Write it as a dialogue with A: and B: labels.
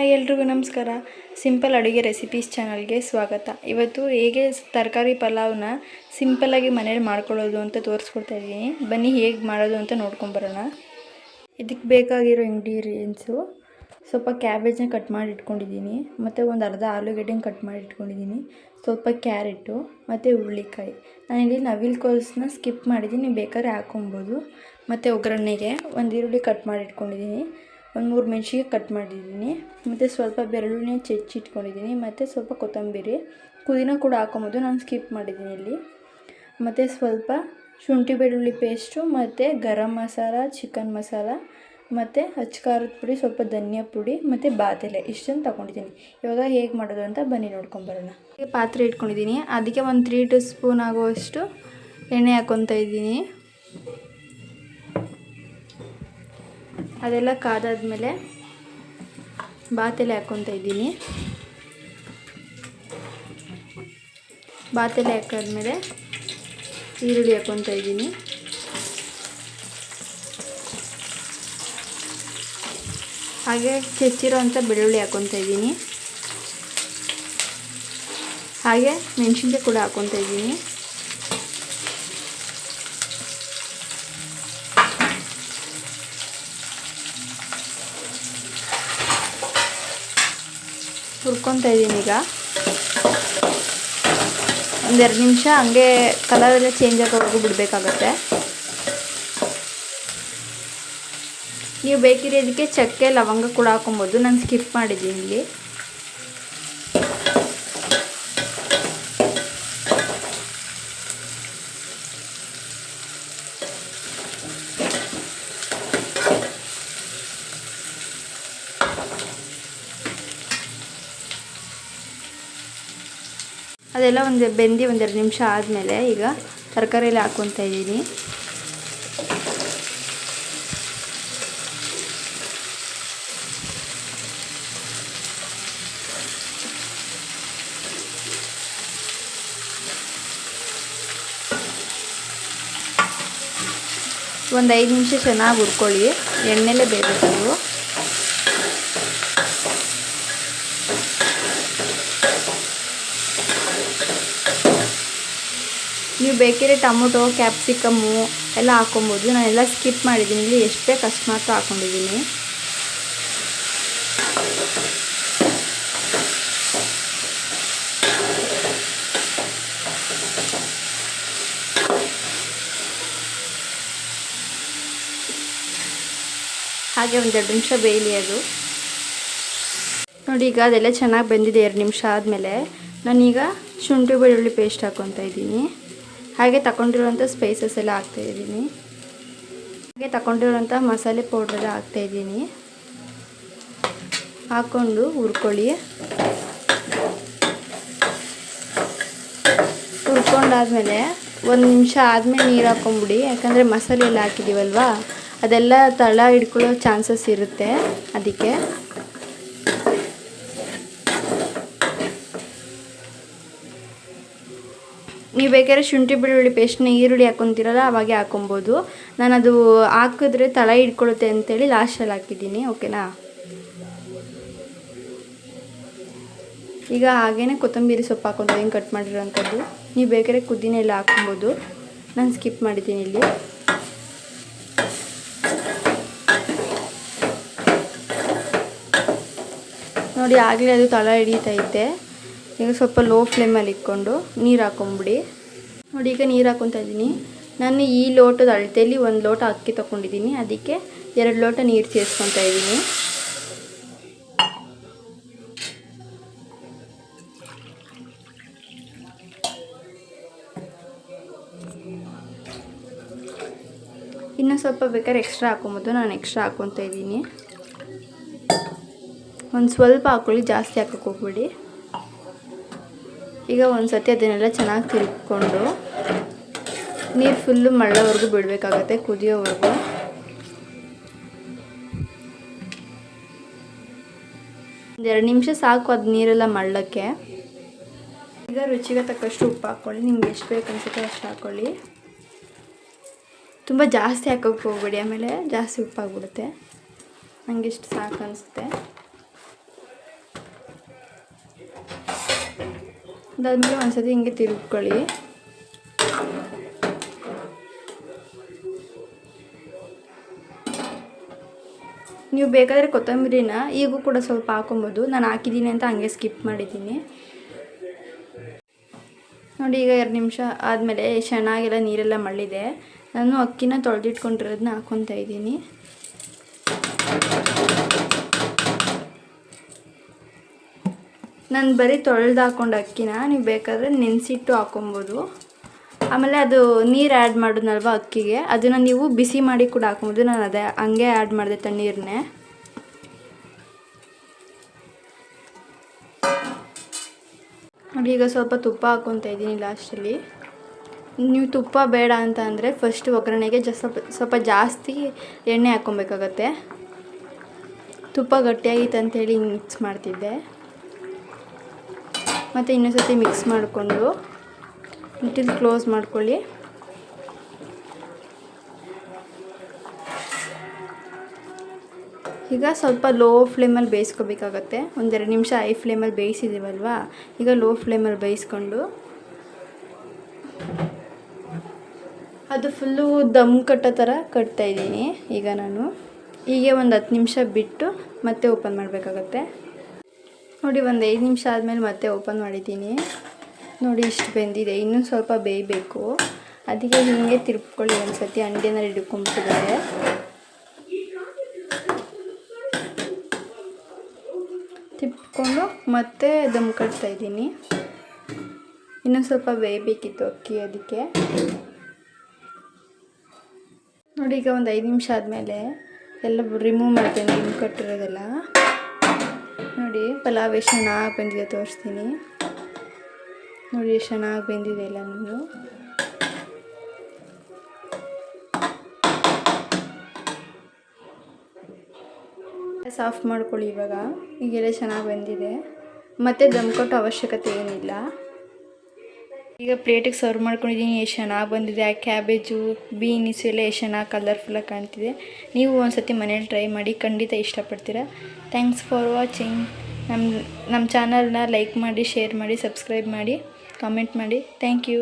A: Hi ಎಲ್ರಿಗೂ ನಮಸ್ಕಾರ. Simple ಅಡುಗೆ ರೆಸಿಪೀಸ್ ಚಾನಲ್ಗೆ ಸ್ವಾಗತ. ಇವತ್ತು ಹೇಗೆ ತರಕಾರಿ ಪಲಾವ್ನ ಸಿಂಪಲ್ಲಾಗಿ ಮನೇಲಿ ಮಾಡ್ಕೊಳ್ಳೋದು ಅಂತ ತೋರಿಸ್ಕೊಡ್ತಾ ಇದ್ದೀನಿ. ಬನ್ನಿ ಹೇಗೆ ಮಾಡೋದು ಅಂತ ನೋಡ್ಕೊಂಬರೋಣ ಇದಕ್ಕೆ ಬೇಕಾಗಿರೋ ಇಂಗ್ರೀಡಿಯೆಂಟ್ಸು ಸ್ವಲ್ಪ ಕ್ಯಾಬೇಜ್ನ ಕಟ್ ಮಾಡಿ ಇಟ್ಕೊಂಡಿದ್ದೀನಿ. ಮತ್ತು ಒಂದು ಅರ್ಧ ಆಲೂಗಡ್ಡೆ ಕಟ್ ಮಾಡಿ ಇಟ್ಕೊಂಡಿದ್ದೀನಿ. ಸ್ವಲ್ಪ ಕ್ಯಾರೆಟು ಮತ್ತು ಹುರುಳಿಕಾಯಿ ನಾನಿಲ್ಲಿ ನವಿಲ್ಕೋಸನ್ನ ಸ್ಕಿಪ್ ಮಾಡಿದ್ದೀನಿ. ಬೇಕಾದ್ರೆ ಹಾಕೊಬೋದು. ಮತ್ತು ಒಗ್ಗರಣೆಗೆ ಒಂದು ಈರುಳ್ಳಿ ಕಟ್ ಮಾಡಿ ಇಟ್ಕೊಂಡಿದ್ದೀನಿ. ಒಂದು ಮೂರು ಮೆಣಸಿಗೆ ಕಟ್ ಮಾಡಿದ್ದೀನಿ. ಮತ್ತು ಸ್ವಲ್ಪ ಬೆಳ್ಳುಳ್ಳಿನ ಇಟ್ಕೊಂಡಿದ್ದೀನಿ. ಮತ್ತು ಸ್ವಲ್ಪ ಕೊತ್ತಂಬರಿ ಪುದೀನ ಕೂಡ ಹಾಕೊಬೋದು ನಾನು ಸ್ಕಿಪ್ ಮಾಡಿದ್ದೀನಿ ಇಲ್ಲಿ. ಮತ್ತು ಸ್ವಲ್ಪ ಶುಂಠಿ ಬೆಳ್ಳುಳ್ಳಿ ಪೇಸ್ಟು ಮತ್ತು ಗರಂ ಮಸಾಲ ಚಿಕನ್ ಮಸಾಲ, ಮತ್ತು ಅಚ್ಚ ಖಾರದ ಪುಡಿ, ಸ್ವಲ್ಪ ಧನಿಯಾ ಪುಡಿ, ಮತ್ತು ಬಾತೆಲೆ ಇಷ್ಟನ್ನು ತಗೊಂಡಿದ್ದೀನಿ. ಇವಾಗ ಹೇಗೆ ಮಾಡೋದು ಅಂತ ಬನ್ನಿ ನೋಡ್ಕೊಂಬರೋಣ ಪಾತ್ರೆ ಇಟ್ಕೊಂಡಿದ್ದೀನಿ. ಅದಕ್ಕೆ ಒಂದು ತ್ರೀ ಟು ಸ್ಪೂನ್ ಆಗುವಷ್ಟು ಎಣ್ಣೆ ಹಾಕ್ಕೊತಾ ಇದ್ದೀನಿ. ಅದೆಲ್ಲ ಕಾದಾದಮೇಲೆ ಬಾತೆಲೆ ಹಾಕ್ಕೊತಾ ಇದ್ದೀನಿ. ಬಾತೆಲೆ ಹಾಕಾದ್ಮೇಲೆ ಈರುಳ್ಳಿ ಹಾಕ್ಕೊತಾ ಇದ್ದೀನಿ. ಹಾಗೆ ಅಂಥ ಬೆಳ್ಳುಳ್ಳಿ ಹಾಕ್ಕೊತಾ ಇದ್ದೀನಿ. ಹಾಗೆ ಮೆಣಸಿನ್ಕಾಯಿ ಕೂಡ ಹಾಕ್ಕೊತಾ ಇದ್ದೀನಿ. ಹುರ್ಕೊತಾ ಇದ್ದೀನಿ ಈಗ. ಒಂದೆರಡು ನಿಮಿಷ ಹಂಗೆ ಕಲರ್ ಎಲ್ಲ ಚೇಂಜ್ ಆಗೋವರೆಗೂ ಬಿಡಬೇಕಾಗತ್ತೆ. ನೀವು ಬೇಕಿರೋದಕ್ಕೆ ಚಕ್ಕೆ, ಲವಂಗ ಕೂಡ ಹಾಕೊಬೋದು. ನಾನು ಸ್ಕಿಪ್ ಮಾಡಿದ್ದೀನಿ ಇಲ್ಲಿ. ಅದೆಲ್ಲ ಒಂದು ಬೆಂದಿ ಒಂದೆರಡು ನಿಮಿಷ ಆದಮೇಲೆ ಈಗ ತರಕಾರಿಯಲ್ಲಿ ಹಾಕೊತ ಇದ್ದೀನಿ. ಒಂದು ಐದು ನಿಮಿಷ ಚೆನ್ನಾಗಿ ಹುರ್ಕೊಳ್ಳಿ. ಎಣ್ಣೆಲೇ ಬೇಯಬೇಕು ನೀವು ಬೇಕಿದ್ರೆ ಟೊಮೊಟೊ ಕ್ಯಾಪ್ಸಿಕಮ್ಮು ಎಲ್ಲ ಹಾಕೊಬೋದು ನಾನೆಲ್ಲ ಸ್ಕಿಪ್ ಮಾಡಿದ್ದೀನಿ. ಇಲ್ಲಿ ಎಷ್ಟು ಬೇಕು ಅಷ್ಟು ಮಾತ್ರ ಹಾಕ್ಕೊಂಡಿದ್ದೀನಿ. ಹಾಗೆ ಒಂದೆರಡು ನಿಮಿಷ ಬೇಯಲಿ ಅದು. ನೋಡಿ, ಈಗ ಅದೆಲ್ಲ ಚೆನ್ನಾಗಿ ಬೆಂದಿದೆ. ಎರಡು ನಿಮಿಷ ಆದಮೇಲೆ ನಾನೀಗ ಶುಂಠಿ ಬೆಳ್ಳುಳ್ಳಿ ಪೇಸ್ಟ್ ಹಾಕ್ಕೊತಾ ಇದ್ದೀನಿ. ಹಾಗೆ ತಗೊಂಡಿರುವಂಥ ಸ್ಪೈಸಸ್ ಎಲ್ಲ ಹಾಕ್ತಾಯಿದ್ದೀನಿ ಹಾಗೆ ತಗೊಂಡಿರುವಂಥ ಮಸಾಲೆ ಪೌಡ್ರೆಲ್ಲ ಹಾಕ್ತಾಯಿದ್ದೀನಿ ಹಾಕ್ಕೊಂಡು ಹುರ್ಕೊಳ್ಳಿ. ಹುರ್ಕೊಂಡಾದ್ಮೇಲೆ ಒಂದು ನಿಮಿಷ ಆದಮೇಲೆ ನೀರು ಹಾಕ್ಕೊಂಬಿಡಿ ಯಾಕಂದರೆ ಮಸಾಲೆ ಎಲ್ಲ ಹಾಕಿದ್ದೀವಲ್ವಾ ಅದೆಲ್ಲ ತಳ ಹಿಡ್ಕೊಳ್ಳೋ ಚಾನ್ಸಸ್ ಇರುತ್ತೆ. ಅದಕ್ಕೆ ನೀವು ಬೇಕಾದ್ರೆ ಶುಂಠಿ ಬೆಳ್ಳುಳ್ಳಿ ಪೇಸ್ಟ್ನ ಈರುಳ್ಳಿ ಹಾಕ್ಕೊತೀರಲ್ಲ ಅವಾಗೆ ಹಾಕೊಬೋದು. ನಾನು ಅದು ಹಾಕಿದ್ರೆ ತಲೆ ಹಿಡ್ಕೊಳ್ಳುತ್ತೆ ಅಂತೇಳಿ ಲಾಸ್ಟಲ್ಲಿ ಹಾಕಿದ್ದೀನಿ ಓಕೆನಾ ಈಗ ಹಾಗೇ ಕೊತ್ತಂಬರಿ ಸೊಪ್ಪು ಹಾಕ್ಕೊತೀನಿ ಕಟ್ ಮಾಡಿರೋಂಥದ್ದು. ನೀವು ಬೇಕಾದ್ರೆ ಕುದ್ದಿನ ಎಲ್ಲ ಹಾಕೊಬೋದು ನಾನು ಸ್ಕಿಪ್ ಮಾಡಿದ್ದೀನಿ ಇಲ್ಲಿ. ನೋಡಿ, ಆಗಲೇ ಅದು ತಳ ಹಿಡಿತೈತೆ ಈಗ ಸ್ವಲ್ಪ ಲೋ ಫ್ಲೇಮಲ್ಲಿ ಇಟ್ಕೊಂಡು ನೀರು ಹಾಕೊಂಬಿಡಿ. ನೋಡಿ, ಈಗ ನೀರು ಹಾಕೊತಾ ಇದ್ದೀನಿ. ನಾನು ಈ ಲೋಟದ ಅಳತೆಯಲ್ಲಿ ಒಂದು ಲೋಟ ಅಕ್ಕಿ ತೊಗೊಂಡಿದ್ದೀನಿ ಅದಕ್ಕೆ ಎರಡು ಲೋಟ ನೀರು ಸೇರಿಸ್ಕೊತಾ ಇದ್ದೀನಿ. ಇನ್ನು ಸ್ವಲ್ಪ ಬೇಕಾದ್ರೆ ಎಕ್ಸ್ಟ್ರಾ ಹಾಕೊಬೋದು. ನಾನು ಎಕ್ಸ್ಟ್ರಾ ಹಾಕ್ಕೊತಾ ಇದ್ದೀನಿ. ಒಂದು ಸ್ವಲ್ಪ ಹಾಕೊಳ್ಳಿ, ಜಾಸ್ತಿ ಹಾಕೋಕೆ ಹೋಗ್ಬೇಡಿ. ಈಗ ಒಂದು ಸತಿ ಅದನ್ನೆಲ್ಲ ಚೆನ್ನಾಗಿ ತಿರ್ಕೊಂಡು ನೀರು ಫುಲ್ಲು ಮಳ್ಳೋವರೆಗೂ ಬಿಡಬೇಕಾಗತ್ತೆ ಕುದಿಯೋವರೆಗೂ. ಒಂದೆರಡು ನಿಮಿಷ ಸಾಕು ಅದು ನೀರೆಲ್ಲ ಮಳ್ಳಕ್ಕೆ. ಈಗ ರುಚಿಗೆ ತಕ್ಕಷ್ಟು ಉಪ್ಪು ಹಾಕ್ಕೊಳ್ಳಿ ನಿಮ್ಗೆ ಎಷ್ಟು ಬೇಕು ಅನ್ಸುತ್ತೆ ಅಷ್ಟು ಹಾಕ್ಕೊಳ್ಳಿ ತುಂಬ ಜಾಸ್ತಿ ಹಾಕೋಕ್ಕೆ ಹೋಗ್ಬೇಡಿ, ಆಮೇಲೆ ಜಾಸ್ತಿ ಉಪ್ಪಾಗ್ಬಿಡುತ್ತೆ. ನನಗೆ ಇಷ್ಟು ಸಾಕು ಅನಿಸುತ್ತೆ ಅದಾದಮೇಲೆ ಒಂದ್ಸತಿ ಹಿಂಗೆ ತಿರುಗ್ಕೊಳ್ಳಿ ನೀವು ಬೇಕಾದರೆ ಕೊತ್ತಂಬರಿನ ಈಗೂ ಕೂಡ ಸ್ವಲ್ಪ ಹಾಕೊಬೋದು. ನಾನು ಹಾಕಿದ್ದೀನಿ ಅಂತ ಹಂಗೆ ಸ್ಕಿಪ್ ಮಾಡಿದ್ದೀನಿ ನೋಡಿ ಈಗ ಎರಡು ನಿಮಿಷ ಆದಮೇಲೆ ಚೆನ್ನಾಗೆಲ್ಲ ನೀರೆಲ್ಲ ಮಳ್ಳಿದೆ. ನಾನು ಅಕ್ಕಿನ ತೊಳೆದಿಟ್ಕೊಂಡಿರೋದನ್ನ ಹಾಕ್ಕೊತಾ ಇದ್ದೀನಿ ನಾನು ಬರೀ ತೊಳೆದು ಹಾಕೊಂಡು ಅಕ್ಕಿನ, ನೀವು ಬೇಕಾದರೆ ನೆನೆಸಿಟ್ಟು ಹಾಕೊಬೋದು. ಆಮೇಲೆ ಅದು ನೀರು ಆ್ಯಡ್ ಮಾಡಿದ್ನಲ್ವ ಅಕ್ಕಿಗೆ, ಅದನ್ನು ನೀವು ಬಿಸಿ ಮಾಡಿ ಕೂಡ ಹಾಕೊಬೋದು. ನಾನು ಅದೇ ಹಂಗೆ ಆ್ಯಡ್ ಮಾಡಿದೆ ತಣ್ಣೀರನ್ನೇ ಈಗ ಸ್ವಲ್ಪ ತುಪ್ಪ ಹಾಕ್ಕೊತಾ ಇದ್ದೀನಿ ಲಾಸ್ಟಲ್ಲಿ ನೀವು ತುಪ್ಪ ಬೇಡ ಅಂತ ಅಂದರೆ ಫಸ್ಟ್ ಒಗ್ಗರಣೆಗೆ ಜ ಸ್ವಲ್ಪ ಸ್ವಲ್ಪ ಜಾಸ್ತಿ ಎಣ್ಣೆ ಹಾಕ್ಕೊಬೇಕಾಗತ್ತೆ ತುಪ್ಪ ಗಟ್ಟಿಯಾಗಿತ್ತು ಅಂತೇಳಿ ಮಿಕ್ಸ್ ಮಾಡ್ತಿದ್ದೆ. ಮತ್ತು ಇನ್ನೊಂದು ಸತಿ ಮಿಕ್ಸ್ ಮಾಡಿಕೊಂಡು ಲಿಟಿಲ್ ಕ್ಲೋಸ್ ಮಾಡ್ಕೊಳ್ಳಿ. ಈಗ ಸ್ವಲ್ಪ ಲೋ ಫ್ಲೇಮಲ್ಲಿ ಬೇಯಿಸ್ಕೋಬೇಕಾಗತ್ತೆ. ಒಂದೆರಡು ನಿಮಿಷ ಐ ಫ್ಲೇಮಲ್ಲಿ ಬೇಯಿಸಿದ್ದೀವಲ್ವಾ ಈಗ ಲೋ ಫ್ಲೇಮಲ್ಲಿ ಬೇಯಿಸ್ಕೊಂಡು. ಅದು ಫುಲ್ಲು ದಮ್ ಕಟ್ಟೋ ಥರ ಕಟ್ತಾಯಿದ್ದೀನಿ ಈಗ ನಾನು ಹೀಗೆ ಒಂದು ಹತ್ತು ನಿಮಿಷ ಬಿಟ್ಟು ಮತ್ತೆ ಓಪನ್ ಮಾಡಬೇಕಾಗತ್ತೆ. ನೋಡಿ, ಒಂದು ಐದು ನಿಮಿಷ ಆದಮೇಲೆ ಮತ್ತೆ ಓಪನ್ ಮಾಡಿದ್ದೀನಿ. ನೋಡಿ, ಇಷ್ಟು ಬೆಂದಿದೆ. ಇನ್ನೂ ಸ್ವಲ್ಪ ಬೇಯಬೇಕು. ಅದಕ್ಕೆ ಹೀಗೆ ತಿರುಪ್ಕೊಳ್ಳಿ ಒಂದು ಸತಿ ಅಂಡಿನ ಹಿಡ್ಕೊಂಬಿಟ್ಟಿದ್ದಾರೆ. ತಿಪ್ಕೊಂಡು ಮತ್ತೆ ದಮ್ ಕಟ್ತಾ ಇದ್ದೀನಿ. ಇನ್ನೊಂದು ಸ್ವಲ್ಪ ಬೇಯಬೇಕಿತ್ತು ಅಕ್ಕಿ ಅದಕ್ಕೆ. ನೋಡಿ, ಈಗ ಒಂದು ಐದು ನಿಮಿಷ ಆದಮೇಲೆ ಎಲ್ಲ ರಿಮೂವ್ ಮಾಡ್ತೇನೆ ದಮ್ ಕಟ್ಟಿರೋದೆಲ್ಲ. ನೋಡಿ, ಪಲಾವ್ ಎಷ್ಟು ಚೆನ್ನಾಗಿ ಬಂದಿದೆ ತೋರಿಸ್ತೀನಿ. ನೋಡಿ ಎಷ್ಟು ಚೆನ್ನಾಗಿ ಬೆಂದಿದೆ ಎಲ್ಲ ನಾನು ಆಫ್ ಮಾಡ್ಕೊಳ್ಳಿ ಇವಾಗ. ಈಗೆಲ್ಲ ಚೆನ್ನಾಗಿ ಬಂದಿದೆ. ಮತ್ತೆ ದಮ್ ಕೊಟ್ಟು ಅವಶ್ಯಕತೆ ಏನಿಲ್ಲ. ಈಗ ಪ್ಲೇಟಿಗೆ ಸರ್ವ್ ಮಾಡ್ಕೊಂಡಿದ್ದೀನಿ, ಎಷ್ಟು ಚೆನ್ನಾಗಿ ಬಂದಿದೆ, ಆ ಕ್ಯಾಬೇಜು ಬೀನ್ಸ್ ಎಲ್ಲ ಎಷ್ಟು ಚೆನ್ನಾಗಿ ಕಲರ್ಫುಲ್ಲಾಗಿ ಕಾಣ್ತಿದೆ. ನೀವು ಒಂದು ಸತಿ ಮನೇಲಿ ಟ್ರೈ ಮಾಡಿ, ಖಂಡಿತ ಇಷ್ಟಪಡ್ತೀರಾ. ಥ್ಯಾಂಕ್ಸ್ ಫಾರ್ ವಾಚಿಂಗ್ ನಮ್ಮ ನಮ್ಮ ಚಾನಲ್ನ ಲೈಕ್ ಮಾಡಿ ಶೇರ್ ಮಾಡಿ ಸಬ್ಸ್ಕ್ರೈಬ್ ಮಾಡಿ ಕಾಮೆಂಟ್ ಮಾಡಿ. Thank you